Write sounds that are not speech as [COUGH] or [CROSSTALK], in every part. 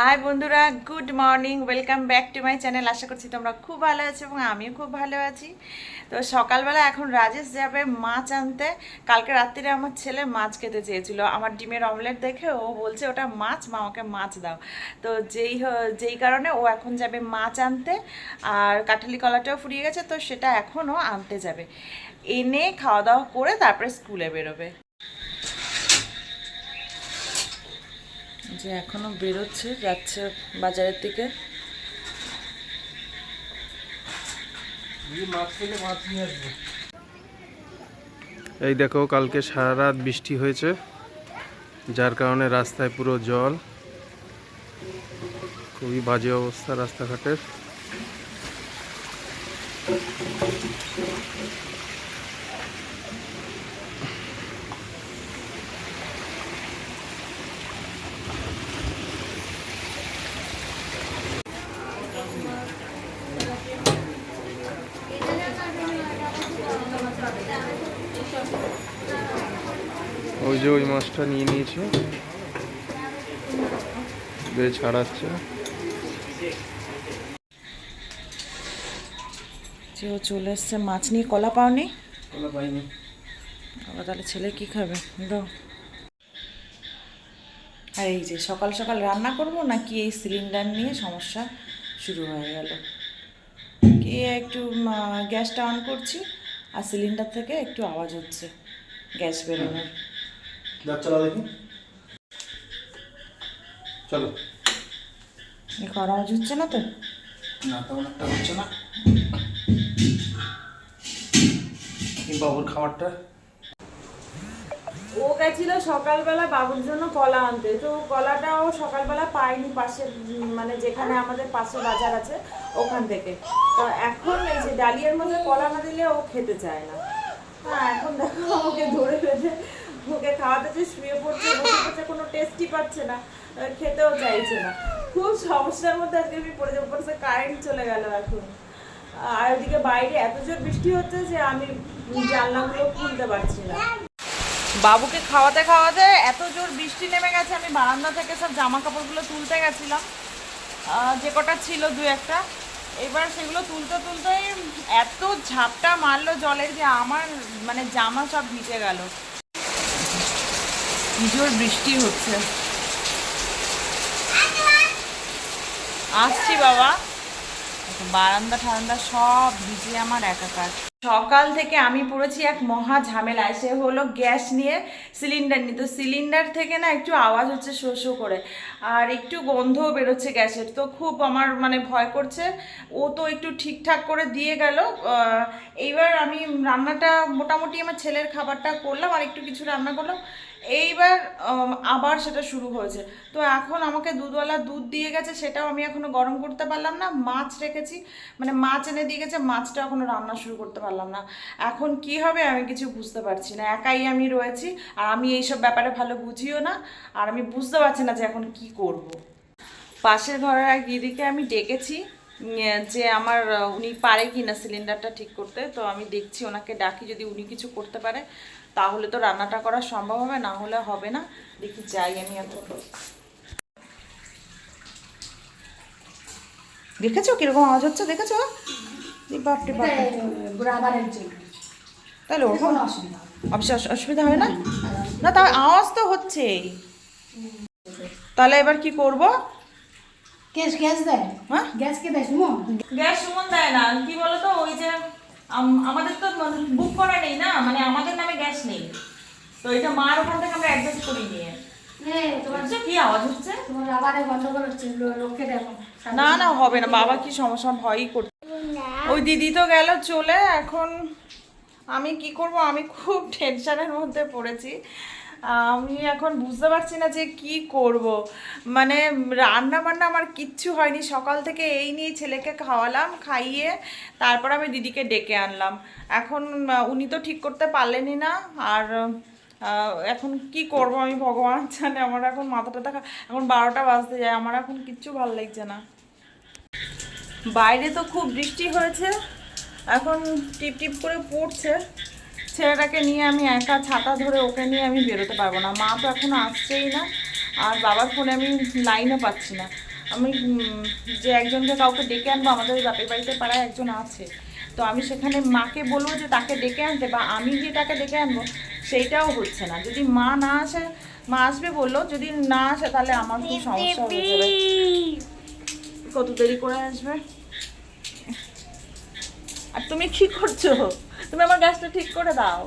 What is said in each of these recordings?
High বন্ধুরা good morning welcome back to my channel আশা করছি তোমরা খুব ভালো আছো এবং আমিও খুব ভালো আছি। তো সকালবেলা এখন রাজেশ যাবে মাছ আনতে। কালকে রাত্রিরে আমার ছেলে মাছ খেতে চেয়েছিল। আমার ডিমের অমলেট দেখে ও বলছে, ওটা মাছ, মা আমাকে মাছ দাও। তো যেই যেই কারণে ও এখন যাবে মাছ আনতে। আর কাঠালি কলাটাও ফুরিয়ে গেছে, তো সেটা এখনও আনতে যাবে। এনে খাওয়া দাওয়া করে তারপরে স্কুলে বেরোবে। যে এখনও বেরোচ্ছে যাচ্ছে বাজারের দিকে। এই দেখো কালকে সারা রাত বৃষ্টি হয়েছে যার কারণে রাস্তায় পুরো জল। খুবই বাজে অবস্থা রাস্তাঘাটের। যে ওই মাছটা নিয়ে নিয়েছে। বেশ ছাড়াচ্ছে। যে ও চলে এসছে মাছ নিয়ে কলা পাওনি? বাবা তাহলে ছেলে কি খাবে? দাও। আর এই যে সকাল সকাল রান্না করব নাকি এই সিলিন্ডার নিয়ে সমস্যা শুরু হয়ে গেল? কি একটু গ্যাসটা অন করছি আর সিলিন্ডার থেকে একটু আওয়াজ হচ্ছে গ্যাস বেরোনোর। চলো দেখি। চলো। এখন আওয়াজ হচ্ছে না তো? না তেমন একটা হচ্ছে না। বাবুর খাবারটা। ও গেছিল সকালবেলা বাবুর জন্য কলা আনতে। তো কলাটাও সকালবেলা পাইনি পাশে মানে যেখানে আমাদের পাশে বাজার আছে ওখান থেকে। তো এখন এই যে ডালিয়ার মধ্যে কলা না দিলে ও খেতে চায় না। হ্যাঁ এখন দেখো আমাকে ধরে বেঁধে ওকে খাওয়াতে যে শুয়ে পড়ছে, বসে পড়ছে, কোনো টেস্টই পাচ্ছে না খেতেও চাইছে না। খুব সমস্যার মধ্যে আজকে আমি পড়ে যাব, পড়ছে কারেন্ট চলে গেল এখন। আর ওদিকে বাইরে এত জোর বৃষ্টি হচ্ছে যে আমি জানলাগুলো খুলতে পারছি না। বাবুকে খাওয়াতে খাওয়াতে এত জোর বৃষ্টি নেমে গেছে, আমি বারান্দা থেকে সব জামা কাপড়গুলো তুলতে গেছিলাম। যে কটা ছিল দু একটা, এবার সেগুলো তুলতে তুলতেই এত ঝাপটা মারলো জলের যে আমার মানে জামা সব ভিজে গেল। জোর বৃষ্টি হচ্ছে। আসছি বাবা। বারান্দা ঠারান্দা সব ভিজে আমার একাকার। সকাল থেকে আমি পড়েছি এক মহা ঝামেলায়। সে হলো গ্যাস নিয়ে সিলিন্ডার নিয়ে তো সিলিন্ডার থেকে না একটু আওয়াজ হচ্ছে শো শো করে। আর একটু গন্ধও বেরোচ্ছে গ্যাসের। তো খুব আমার মানে ভয় করছে। ও তো একটু ঠিকঠাক করে দিয়ে গেল। এইবার আমি রান্নাটা মোটামুটি আমার ছেলের খাবারটা করলাম। আর একটু কিছু রান্না করলাম। এইবার আবার সেটা শুরু হয়েছে। তো এখন আমাকে দুধওয়ালা দুধ দিয়ে গেছে, সেটাও আমি এখনও গরম করতে পারলাম না। মাছ রেখেছি মানে মাছ এনে দিয়ে গেছে, মাছটা এখনও রান্না শুরু করতে পারলাম না। এখন কি হবে আমি কিছু বুঝতে পারছি না। একাই আমি রয়েছি, আর আমি এইসব ব্যাপারে ভালো বুঝিও না, আর আমি বুঝতে পারছি না যে এখন কি করব। পাশের ঘরের এক দিদিকে আমি ডেকেছি যে আমার, উনি পারে কি না সিলিন্ডারটা ঠিক করতে। তো আমি দেখছি ওনাকে ডাকি যদি উনি কিছু করতে পারে। তাহলে তো রান্নাটা করা সম্ভব হবে না হলে হবে না। দেখি যাই আমি এখন দেখেছ কীরকম আওয়াজ হচ্ছে? দেখেছ? বাপরে বাপরে তাহলে ওরকম অসুবিধা হবে না। না? তার আওয়াজ তো হচ্ছেই। তাহলে এবার কি করব? গ্যাস গ্যাস দেয়? হ্যাঁ? গ্যাস কে দেয় সুমন? গ্যাস সুমন দেয় না। কি বলতো ওই যে আমাদের তো বুক করা নেই না মানে আমাদের নামে গ্যাস নেই। তো এটা মার ওখান থেকে আমরা অ্যাডজাস্ট করি নিয়ে। কি আওয়াজ হচ্ছে? না না হবে না বাবা কি সমস্যা ভয়ই করছে। ওই দিদি তো গেল চলে এখন আমি কি করব আমি খুব টেনশনের মধ্যে পড়েছি। আমি এখন বুঝতে পারছি না যে কি করব। মানে রান্না বান্না আমার কিচ্ছু হয়নি। সকাল থেকে এই নিয়ে ছেলেকে খাওয়ালাম, খাইয়ে তারপর আমি দিদিকে ডেকে আনলাম। এখন উনি তো ঠিক করতে পারলেনই না। আর এখন কি করব আমি ভগবান জানে। আমার এখন মাথাটা দেখা, এখন বারোটা বাজতে যায়। আমার এখন কিচ্ছু ভালো লাগছে না। বাইরে তো খুব বৃষ্টি হয়েছে। এখন টিপ টিপ করে পড়ছে। ছেলেটাকে নিয়ে আমি একা ছাতা ধরে ওকে নিয়ে আমি বেরোতে পারব না। মা তো এখনও আসছেই না আর বাবার ফোনে আমি লাইনও পাচ্ছি না। আমি যে একজনকে কাউকে ডেকে আনব আমাদের বাপের বাড়িতে পাড়ায় একজন আছে। তো আমি সেখানে মাকে বলব যে তাকে ডেকে আনতে বা আমি যে তাকে ডেকে আনব সেইটাও হচ্ছে না। যদি মা না আসে মা আসবে বলল যদি না আসে তাহলে আমার খুব সমস্যা হয়ে যাবে। কত দেরি করে আসবে? আর তুমি কি করছ? তুমি আমার গ্যাসটা ঠিক করে দাও।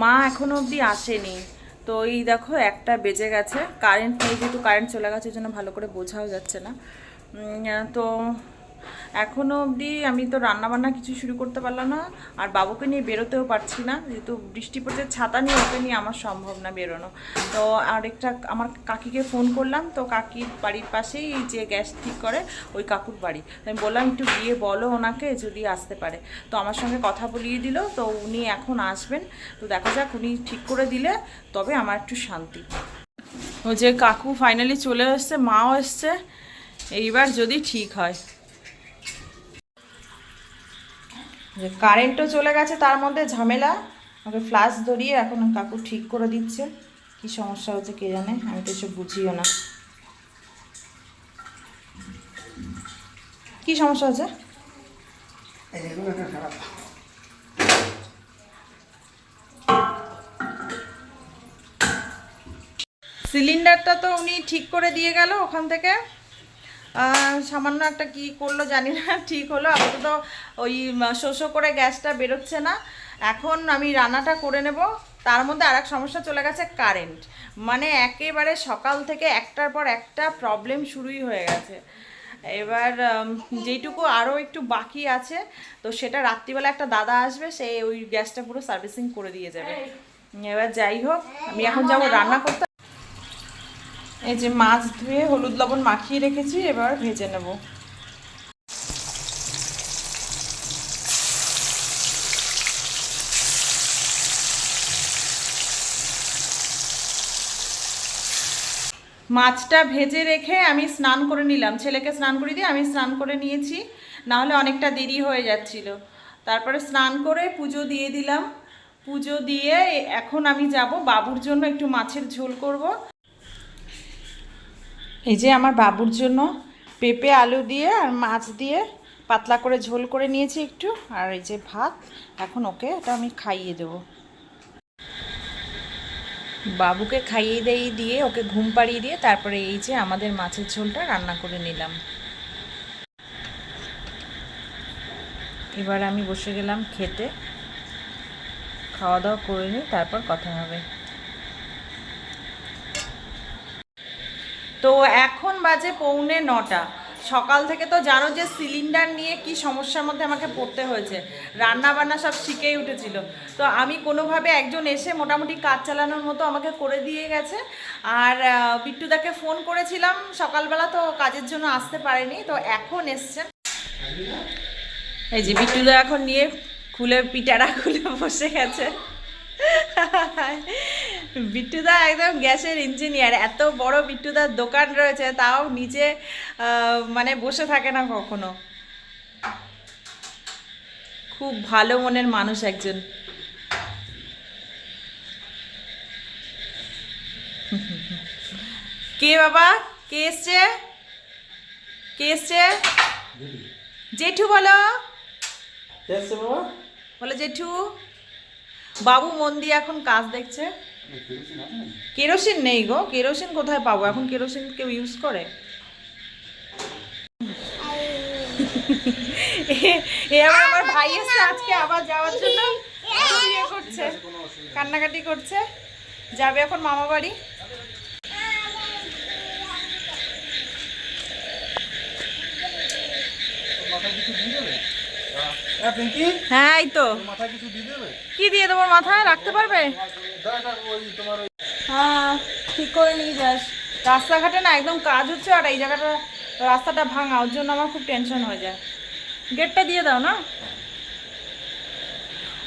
মা এখনও অবধি আসেনি। তো এই দেখো, একটা বেজে গেছে। কারেন্ট নেই যেহেতু কারেন্ট চলে গেছে জন্য ভালো করে বোঝাও যাচ্ছে না। তো এখনও অবধি আমি তো রান্না বান্না কিছু শুরু করতে পারলাম না, আর বাবুকে নিয়ে বেরোতেও পারছি না, যেহেতু বৃষ্টি পড়ছে, ছাতা নিয়ে ওকে নিয়ে আমার সম্ভব না বেরোনো। তো আরেকটা আমার কাকিকে ফোন করলাম, তো কাকির বাড়ির পাশেই যে গ্যাস ঠিক করে, ওই কাকুর বাড়ি। আমি বললাম, একটু গিয়ে বলো ওনাকে যদি আসতে পারে। তো আমার সঙ্গে কথা বলিয়ে দিল, তো উনি এখন আসবেন। তো দেখা যাক, উনি ঠিক করে দিলে, তবে আমার একটু শান্তি। ও যে কাকু ফাইনালি চলে এসছে, মাও এসছে, এইবার যদি ঠিক হয়। যে কারেন্টও চলে গেছে তার মধ্যে ঝামেলা। আমাকে ফ্লাশ ধরিয়ে এখন কাকু ঠিক করে দিচ্ছে। কি সমস্যা হচ্ছে কে জানে আমি তো এসব বুঝিও না। কি সমস্যা হচ্ছে? সিলিন্ডারটা তো উনি ঠিক করে দিয়ে গেল ওখান থেকে। সামান্য একটা কি করল জানি না [LAUGHS] ঠিক হলো। আপাতত ওই শোষো করে গ্যাসটা বেরোচ্ছে না। এখন আমি রান্নাটা করে নেব। তার মধ্যে আর এক সমস্যা চলে গেছে কারেন্ট। মানে একেবারে সকাল থেকে একটার পর একটা প্রবলেম শুরুই হয়ে গেছে। এবার যেইটুকু আরও একটু বাকি আছে তো সেটা রাত্রিবেলা একটা দাদা আসবে সে ওই গ্যাসটা পুরো সার্ভিসিং করে দিয়ে যাবে। এবার যাই হোক আমি এখন যাব রান্না করতে। এই যে মাছ ধুয়ে হলুদ লবণ মাখিয়ে রেখেছি, এবার ভেজে নেব। মাছটা ভেজে রেখে আমি স্নান করে নিলাম। ছেলেকে স্নান করে দিয়ে আমি স্নান করে নিয়েছি, না হলে অনেকটা দেরি হয়ে যাচ্ছিল। তারপরে স্নান করে পুজো দিয়ে দিলাম। পুজো দিয়ে এখন আমি যাব, বাবুর জন্য একটু মাছের ঝোল করব। এই যে আমার বাবুর জন্য পেঁপে, আলু দিয়ে আর মাছ দিয়ে পাতলা করে ঝোল করে নিয়েছি একটু। আর এই যে ভাত, এখন ওকে এটা আমি খাইয়ে দেবো। বাবুকে খাইয়ে দিয়ে দিয়ে, ওকে ঘুম পাড়িয়ে দিয়ে তারপরে এই যে আমাদের মাছের ঝোলটা রান্না করে নিলাম। এবার আমি বসে গেলাম খেতে। খাওয়া দাওয়া করে নিই, তারপর কথা হবে। তো এখন বাজে পৌনে নটা। সকাল থেকে তো জানো যে সিলিন্ডার নিয়ে কি সমস্যার মধ্যে আমাকে পড়তে হয়েছে। রান্না বান্না সব শিখেই উঠেছিল। তো আমি কোনোভাবে একজন এসে মোটামুটি কাজ চালানোর মতো আমাকে করে দিয়ে গেছে। আর বিট্টুদাকে ফোন করেছিলাম। সকালবেলা তো কাজের জন্য আসতে পারেনি। তো এখন এসছেন এই যে বিট্টুদা এখন নিয়ে খুলে পিটারা খুলে বসে গেছে। বিট্টুদা একদম গ্যাসের ইঞ্জিনিয়ার। এত বড় বিট্টুদার দোকান রয়েছে তাও নিজে মানে বসে থাকে না কখনো। খুব ভালো মনের মানুষ একজন। কে বাবা? কে এসছে? কে এসছে? জেঠু বলো। বলো জেঠু। বাবু মন দিয়ে এখন কাজ দেখছে। কেরোসিন নেই গো কেরোসিন কোথায় পাবো? এখন কেরোসিন কেউ ইউজ করে? এ- আবার আমার ভাই এসছে আজকে আবার যাওয়ার জন্য। ইয়ে করছে? কান্নাকাটি করছে? যাবে এখন মামা বাড়ি? হ্যাঁ এই তো। কি দিয়ে দেবো মাথায়? রাখতে পারবে? হ্যাঁ ঠিক করে নিয়ে যাস। রাস্তাঘাটে না একদম কাজ হচ্ছে আর এই জায়গাটা রাস্তাটা ভাঙা ওর জন্য আমার খুব টেনশন হয়ে যায়। গেটটা দিয়ে দাও না।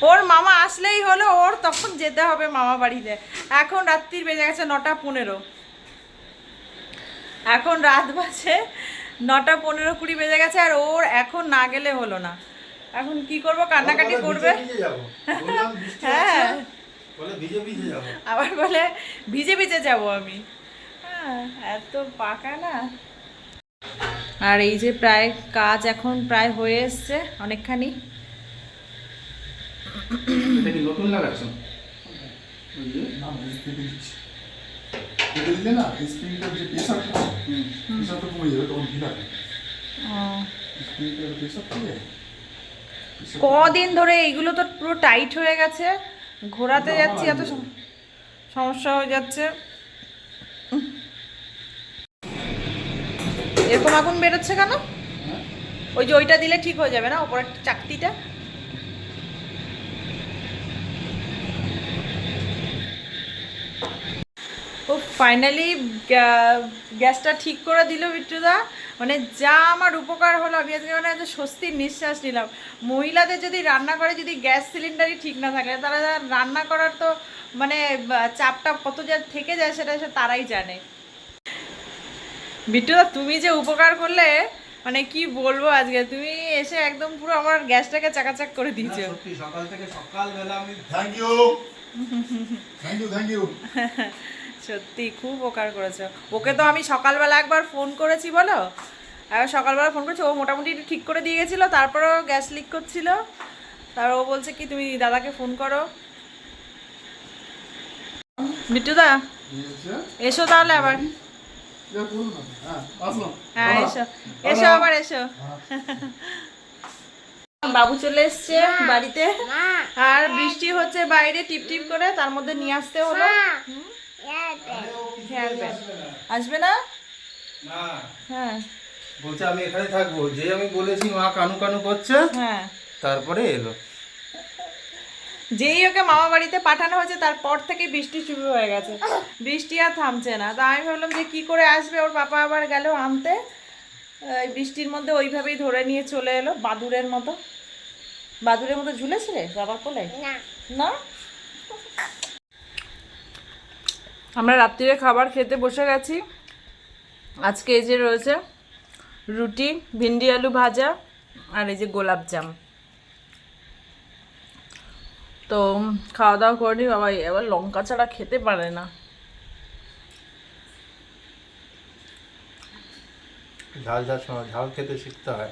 ওর মামা আসলেই হলো ওর তখন যেতে হবে মামা বাড়িতে। এখন রাত্রির বেজে গেছে নটা পনেরো। এখন রাত বাজে নটা পনেরো কুড়ি বেজে গেছে আর ওর এখন না গেলে হলো না। এখন কি করব? কান্নাকাটি করবে? হ্যাঁ। আবার বলে ভিজে ভিজে যাব আমি। হ্যাঁ এত পাকা না। আর এই যে প্রায় কাজ এখন প্রায় হয়ে এসছে অনেকখানি। এটা নতুন লাগাচ্ছেন না আমি কেটে দিচ্ছি। কেটে দিলে না স্প্রিংটার যে প্রেশারটা প্রেশারটা কমে যাবে তখন ঢিলা স্প্রিংটার প্রেশার থাকে কদিন ধরে এইগুলো তো পুরো টাইট হয়ে গেছে। ঘোরাতে যাচ্ছি এত সম- সমস্যা হয়ে যাচ্ছে। এরকম আগুন বেরোচ্ছে কেন? ওই যে ওইটা দিলে ঠিক হয়ে যাবে না ওপরের চাকতিটা? ও ফাইনালি গ্যাসটা ঠিক করে দিল বিট্টুদা। মানে যা আমার উপকার হলো আমি আজকে মানে যে স্বস্তির নিঃশ্বাস নিলাম। মহিলাদের যদি রান্না করে যদি গ্যাস সিলিন্ডারই ঠিক না থাকে তারা রান্না করার তো মানে চাপটা কত যা থেকে যায় সেটা সে তারাই জানে। বিট্টুদা তুমি যে উপকার করলে মানে কি বলব আজকে? তুমি এসে একদম পুরো আমার গ্যাসটাকে চাকাচাক করে দিয়েছ। সকাল থেকে সকালবেলা আমি thank you thank you thank you সত্যি, খুব উপকার করেছ। ওকে তো আমি সকালবেলা একবার ফোন করেছি, বলো? সকালবেলা ফোন করেছি, ও মোটামুটি ঠিক করে দিয়ে গেছিল, তারপরেও গ্যাস লিক করছিল। তার ও বলছে কি, তুমি দাদাকে ফোন করো। বিট্টুদা, এসো তাহলে আবার। হ্যাঁ এসো। এসো আবার, এসো। বাবু চলে এসছে বাড়িতে। আর বৃষ্টি হচ্ছে বাইরে টিপ টিপ করে, তার মধ্যে নিয়ে আসতে হলো? হেয়ার ব্যান্ড আসবে না? না হ্যাঁ। বলছে আমি এখানে থাকব। যে আমি বলেছি মা কানু কানু করছে। হ্যাঁ। তারপরে এলো। যেই ওকে মামা বাড়িতে পাঠানো হয়েছে তারপর থেকে বৃষ্টি শুরু হয়ে গেছে। বৃষ্টি আর থামছে না। তা আমি ভাবলাম যে কি করে আসবে? ওর পাপা আবার গেল আনতে। বৃষ্টির মধ্যে ওইভাবেই ধরে নিয়ে চলে এলো বাদুরের মতো। বাদুরের মতো ঝুলেছে রে বাবার কোলে? না? আমরা রাত্রিরে খাবার খেতে বসে গেছি। আজকে এই যে রয়েছে রুটি ভিন্ডি আলু ভাজা আর এই যে গোলাপ জাম। তো খাওয়া দাওয়া করে নি বাবা এবার লঙ্কা ছাড়া খেতে পারে না। ঝাল ঝাল সময় ঝাল খেতে শিখতে হয়।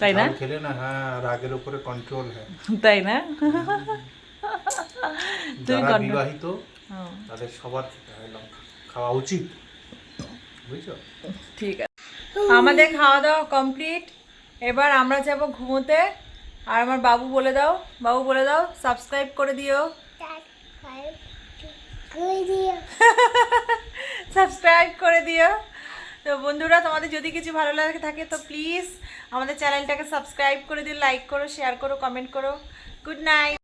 তাই না? খেলে না হ্যাঁ রাগের উপরে কন্ট্রোল হয়। তাই না? তুই বিবাহিত তাদের সবার হয় খাওয়া উচিত। বুঝছ? ঠিক আছে। আমাদের খাওয়া দাওয়া কমপ্লিট এবার আমরা যাব ঘুমোতে। আর আমার বাবু বলে দাও। বাবু বলে দাও সাবস্ক্রাইব করে দিও। [LAUGHS] সাবস্ক্রাইব করে দিও। তো বন্ধুরা তোমাদের যদি কিছু ভালো লাগে থাকে তো প্লিজ আমাদের চ্যানেলটাকে সাবস্ক্রাইব করে দিও লাইক করো শেয়ার করো কমেন্ট করো। গুড নাইট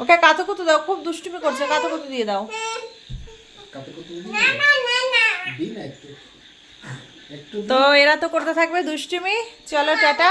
ওকে কাতুকুতু দাও খুব দুষ্টুমি করছে কাতুকুতু দিয়ে দাও। তো এরা তো করতে থাকবে দুষ্টুমি। চলো টাটা।